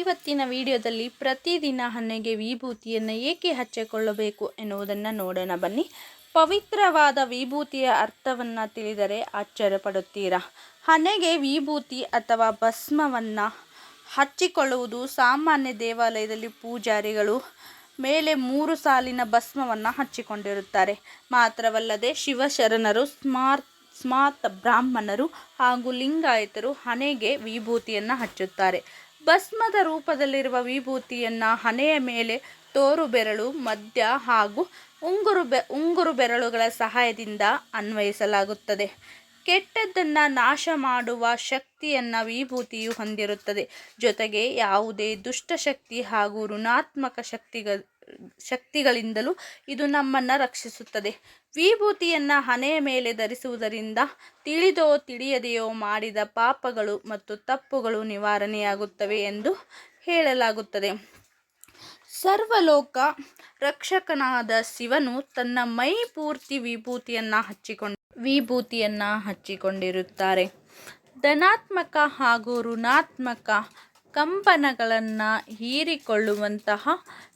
ಇವತ್ತಿನ ವಿಡಿಯೋದಲ್ಲಿ ಪ್ರತಿದಿನ ಹಣೆಗೆ ವಿಭೂತಿಯನ್ನು ಏಕೆ ಹಚ್ಚಿಕೊಳ್ಳಬೇಕು ಎನ್ನುವುದನ್ನು ನೋಡೋಣ. ಬನ್ನಿ. ಪವಿತ್ರವಾದ ವಿಭೂತಿಯ ಅರ್ಥವನ್ನು ತಿಳಿದರೆ ಆಶ್ಚರ್ಯಪಡುತ್ತೀರಾ? ಹಣೆಗೆ ವಿಭೂತಿ ಅಥವಾ ಭಸ್ಮವನ್ನು ಹಚ್ಚಿಕೊಳ್ಳುವುದು ಸಾಮಾನ್ಯ ದೇವಾಲಯದಲ್ಲಿ ಪೂಜಾರಿಗಳು ಮೇಲೆ ಮೂರು ಸಾಲಿನ ಭಸ್ಮವನ್ನು ಹಚ್ಚಿಕೊಂಡಿರುತ್ತಾರೆ. ಮಾತ್ರವಲ್ಲದೆ ಶಿವಶರಣರು ಸ್ಮಾರ್ತ್ ಸ್ಮಾರ್ತ್ ಬ್ರಾಹ್ಮಣರು ಹಾಗೂ ಲಿಂಗಾಯತರು ಹಣೆಗೆ ವಿಭೂತಿಯನ್ನು ಹಚ್ಚುತ್ತಾರೆ. ಭಸ್ಮದ ರೂಪದಲ್ಲಿರುವ ವಿಭೂತಿಯನ್ನು ಹಣೆಯ ಮೇಲೆ ತೋರು ಬೆರಳು ಮಧ್ಯ ಹಾಗೂ ಉಂಗುರು ಬೆ, ಉಂಗುರು ಬೆರಳುಗಳ ಸಹಾಯದಿಂದ ಅನ್ವಯಿಸಲಾಗುತ್ತದೆ. ಕೆಟ್ಟದ್ದನ್ನು ನಾಶ ಮಾಡುವ ಶಕ್ತಿಯನ್ನು ವಿಭೂತಿಯು ಹೊಂದಿರುತ್ತದೆ. ಜೊತೆಗೆ ಯಾವುದೇ ದುಷ್ಟಶಕ್ತಿ ಹಾಗೂ ಋಣಾತ್ಮಕ ಶಕ್ತಿಗ ಶಕ್ತಿಗಳಿಂದಲೂ ಇದು ನಮ್ಮನ್ನು ರಕ್ಷಿಸುತ್ತದೆ. ವಿಭೂತಿಯನ್ನು ಹಣೆಯ ಮೇಲೆ ಧರಿಸುವುದರಿಂದ ತಿಳಿದೋ ತಿಳಿಯದೆಯೋ ಮಾಡಿದ ಪಾಪಗಳು ಮತ್ತು ತಪ್ಪುಗಳು ನಿವಾರಣೆಯಾಗುತ್ತವೆ ಎಂದು ಹೇಳಲಾಗುತ್ತದೆ. ಸರ್ವಲೋಕ ರಕ್ಷಕನಾದ ಶಿವನು ತನ್ನ ಮೈ ಪೂರ್ತಿ ವಿಭೂತಿಯನ್ನು ಹಚ್ಚಿಕೊಂಡು ವಿಭೂತಿಯನ್ನು ಹಚ್ಚಿಕೊಂಡಿರುತ್ತಾರೆ. ಧನಾತ್ಮಕ ಹಾಗೂ ಋಣಾತ್ಮಕ ಕಂಪನಗಳನ್ನು ಹೀರಿಕೊಳ್ಳುವಂತಹ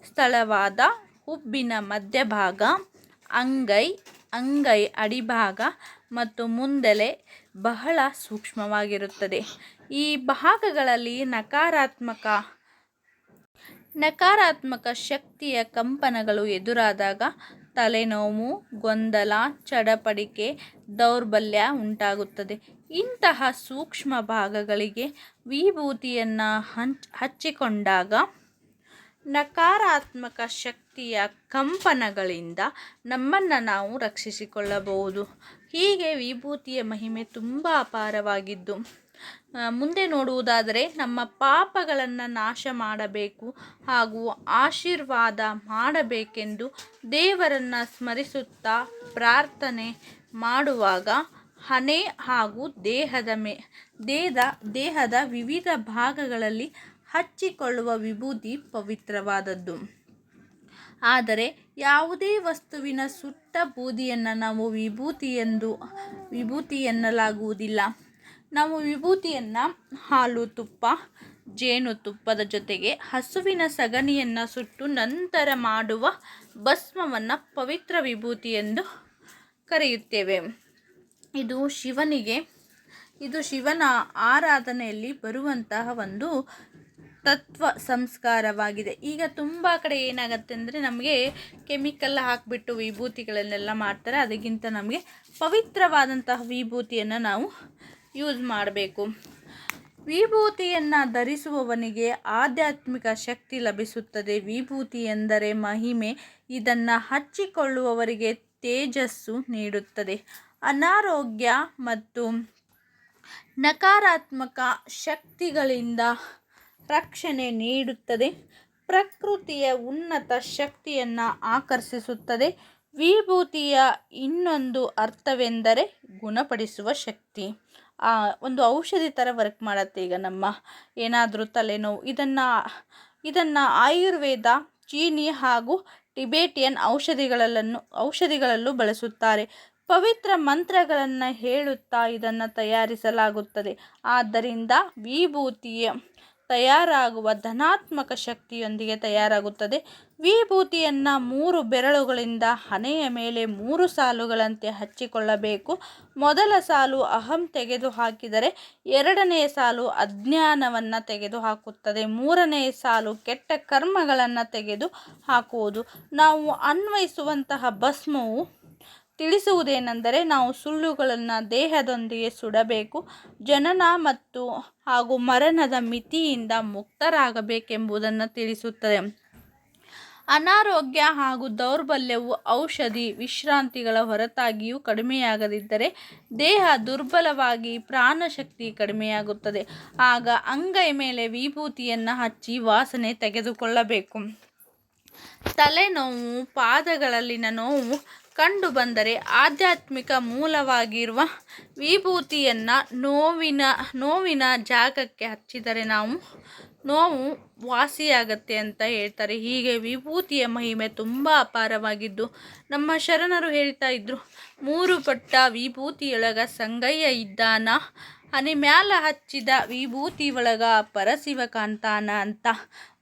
ಸ್ಥಳವಾದ ಹುಬ್ಬಿನ ಮಧ್ಯಭಾಗ, ಅಂಗೈ ಅಂಗೈ ಅಡಿಭಾಗ ಮತ್ತು ಮುಂದೆಲೆ ಬಹಳ ಸೂಕ್ಷ್ಮವಾಗಿರುತ್ತದೆ. ಈ ಭಾಗಗಳಲ್ಲಿ ನಕಾರಾತ್ಮಕ ನಕಾರಾತ್ಮಕ ಶಕ್ತಿಯ ಕಂಪನಗಳು ಎದುರಾದಾಗ ತಲೆನೋವು, ಗೊಂದಲ, ಚಡಪಡಿಕೆ, ದೌರ್ಬಲ್ಯ ಉಂಟಾಗುತ್ತದೆ. ಇಂತಹ ಸೂಕ್ಷ್ಮ ಭಾಗಗಳಿಗೆ ವಿಭೂತಿಯನ್ನು ಹಂಚ್, ಹಚ್ಚಿಕೊಂಡಾಗ ನಕಾರಾತ್ಮಕ ಶಕ್ತಿಯ ಕಂಪನಗಳಿಂದ ನಮ್ಮನ್ನು ನಾವು ರಕ್ಷಿಸಿಕೊಳ್ಳಬಹುದು. ಹೀಗೆ ವಿಭೂತಿಯ ಮಹಿಮೆ ತುಂಬ ಅಪಾರವಾಗಿದ್ದು ಮುಂದೆ ನೋಡುವುದಾದರೆ ನಮ್ಮ ಪಾಪಗಳನ್ನು ನಾಶ ಮಾಡಬೇಕು ಹಾಗೂ ಆಶೀರ್ವಾದ ಮಾಡಬೇಕೆಂದು ದೇವರನ್ನು ಸ್ಮರಿಸುತ್ತಾ ಪ್ರಾರ್ಥನೆ ಮಾಡುವಾಗ ಹಣೆ ಹಾಗೂ ದೇಹದ ಮೇ, ದೇಹದ ದೇಹದ ವಿವಿಧ ಭಾಗಗಳಲ್ಲಿ ಹಚ್ಚಿಕೊಳ್ಳುವ ವಿಭೂತಿ ಪವಿತ್ರವಾದದ್ದು. ಆದರೆ ಯಾವುದೇ ವಸ್ತುವಿನ ಸುಟ್ಟ ಬೂದಿಯನ್ನು ನಾವು ವಿಭೂತಿ ಎಂದು, ವಿಭೂತಿ ಎನ್ನಲಾಗುವುದಿಲ್ಲ. ನಾವು ವಿಭೂತಿಯನ್ನು ಹಾಲು ತುಪ್ಪ ಜೇನುತುಪ್ಪದ ಜೊತೆಗೆ ಹಸುವಿನ ಸಗಣಿಯನ್ನು ಸುಟ್ಟು ನಂತರ ಮಾಡುವ ಭಸ್ಮವನ್ನು ಪವಿತ್ರ ವಿಭೂತಿ ಎಂದು ಕರೆಯುತ್ತೇವೆ. ಇದು ಶಿವನಿಗೆ, ಇದು ಶಿವನ ಆರಾಧನೆಯಲ್ಲಿ ಬರುವಂತಹ ಒಂದು ತತ್ವ ಸಂಸ್ಕಾರವಾಗಿದೆ. ಈಗ ತುಂಬ ಕಡೆ ಏನಾಗುತ್ತೆ ಅಂದರೆ ನಮಗೆ ಕೆಮಿಕಲ್ ಹಾಕಿಬಿಟ್ಟು ವಿಭೂತಿಗಳನ್ನೆಲ್ಲ ಮಾಡ್ತಾರೆ, ಅದಕ್ಕಿಂತ ನಮಗೆ ಪವಿತ್ರವಾದಂತಹ ವಿಭೂತಿಯನ್ನು ನಾವು ಯೂಸ್ ಮಾಡಬೇಕು. ವಿಭೂತಿಯನ್ನು ಧರಿಸುವವನಿಗೆ ಆಧ್ಯಾತ್ಮಿಕ ಶಕ್ತಿ ಲಭಿಸುತ್ತದೆ. ವಿಭೂತಿ ಎಂದರೆ ಮಹಿಮೆ, ಇದನ್ನು ಹಚ್ಚಿಕೊಳ್ಳುವವರಿಗೆ ತೇಜಸ್ಸು ನೀಡುತ್ತದೆ. ಅನಾರೋಗ್ಯ ಮತ್ತು ನಕಾರಾತ್ಮಕ ಶಕ್ತಿಗಳಿಂದ ರಕ್ಷಣೆ ನೀಡುತ್ತದೆ. ಪ್ರಕೃತಿಯ ಉನ್ನತ ಶಕ್ತಿಯನ್ನು ಆಕರ್ಷಿಸುತ್ತದೆ. ವಿಭೂತಿಯ ಇನ್ನೊಂದು ಅರ್ಥವೆಂದರೆ ಗುಣಪಡಿಸುವ ಶಕ್ತಿ. ಒಂದು ಔಷಧಿ ಥರ ವರ್ಕ್ ಮಾಡುತ್ತೆ ಈಗ ನಮ್ಮ ಏನಾದರೂ ತಲೆನೋವು. ಇದನ್ನು ಇದನ್ನು ಆಯುರ್ವೇದ, ಚೀನಿ ಹಾಗೂ ಟಿಬೇಟಿಯನ್ ಔಷಧಿಗಳಲ್ಲನ್ನು, ಔಷಧಿಗಳಲ್ಲೂ ಬಳಸುತ್ತಾರೆ. ಪವಿತ್ರ ಮಂತ್ರಗಳನ್ನು ಹೇಳುತ್ತಾ ಇದನ್ನು ತಯಾರಿಸಲಾಗುತ್ತದೆ. ಆದ್ದರಿಂದ ವಿಭೂತಿಯ ತಯಾರಾಗುವ ಧನಾತ್ಮಕ ಶಕ್ತಿಯೊಂದಿಗೆ ತಯಾರಾಗುತ್ತದೆ. ವಿಭೂತಿಯನ್ನು ಮೂರು ಬೆರಳುಗಳಿಂದ ಹಣೆಯ ಮೇಲೆ ಮೂರು ಸಾಲುಗಳಂತೆ ಹಚ್ಚಿಕೊಳ್ಳಬೇಕು. ಮೊದಲ ಸಾಲು ಅಹಂ ತೆಗೆದು ಹಾಕಿದರೆ ಎರಡನೆಯ ಸಾಲು ಅಜ್ಞಾನವನ್ನು ತೆಗೆದುಹಾಕುತ್ತದೆ. ಮೂರನೇ ಸಾಲು ಕೆಟ್ಟ ಕರ್ಮಗಳನ್ನು ತೆಗೆದು ಹಾಕುವುದು ನಾವು ಅನ್ವಯಿಸುವಂತಹ ಭಸ್ಮವು ತಿಳಿಸುವುದೇನೆಂದರೆ ನಾವು ಸುಳ್ಳುಗಳನ್ನು ದೇಹದೊಂದಿಗೆ ಸುಡಬೇಕು, ಜನನ ಮತ್ತು ಹಾಗೂ ಮರಣದ ಮಿತಿಯಿಂದ ಮುಕ್ತರಾಗಬೇಕೆಂಬುದನ್ನು ತಿಳಿಸುತ್ತದೆ. ಅನಾರೋಗ್ಯ ಹಾಗೂ ದೌರ್ಬಲ್ಯವು ಔಷಧಿ ವಿಶ್ರಾಂತಿಗಳ ಹೊರತಾಗಿಯೂ ಕಡಿಮೆಯಾಗದಿದ್ದರೆ ದೇಹ ದುರ್ಬಲವಾಗಿ ಪ್ರಾಣಶಕ್ತಿ ಕಡಿಮೆಯಾಗುತ್ತದೆ. ಆಗ ಅಂಗೈ ಮೇಲೆ ವಿಭೂತಿಯನ್ನು ಹಚ್ಚಿ ವಾಸನೆ ತೆಗೆದುಕೊಳ್ಳಬೇಕು. ತಲೆನೋವು, ಪಾದಗಳಲ್ಲಿನ ನೋವು ಕಂಡು ಬಂದರೆ ಆಧ್ಯಾತ್ಮಿಕ ಮೂಲವಾಗಿರುವ ವಿಭೂತಿಯನ್ನು ನೋವಿನ ನೋವಿನ ಜಾಗಕ್ಕೆ ಹಚ್ಚಿದರೆ ನಾವು ನೋವು ವಾಸಿಯಾಗತ್ತೆ ಅಂತ ಹೇಳ್ತಾರೆ. ಹೀಗೆ ವಿಭೂತಿಯ ಮಹಿಮೆ ತುಂಬ ಅಪಾರವಾಗಿದ್ದು, ನಮ್ಮ ಶರಣರು ಹೇಳ್ತಾ ಇದ್ದರು ಮೂರು ಪಟ್ಟ ವಿಭೂತಿಯೊಳಗ ಸಂಗಯ್ಯ ಇದ್ದಾನ? ಮ್ಯಾಲ ಹಚ್ಚಿದ ವಿಭೂತಿ ಒಳಗ ಪರಶಿವ ಕಾಣ್ತಾನ ಅಂತ.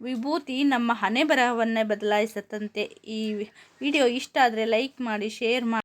ವಿಭೂತಿ ನಮ್ಮ ಹಣೆ ಬರಹವನ್ನೇ ಬದಲಾಯಿಸತ್ತಂತೆ. ಈ ವಿಡಿಯೋ ಇಷ್ಟ ಆದರೆ ಲೈಕ್ ಮಾಡಿ, ಶೇರ್ ಮಾಡಿ.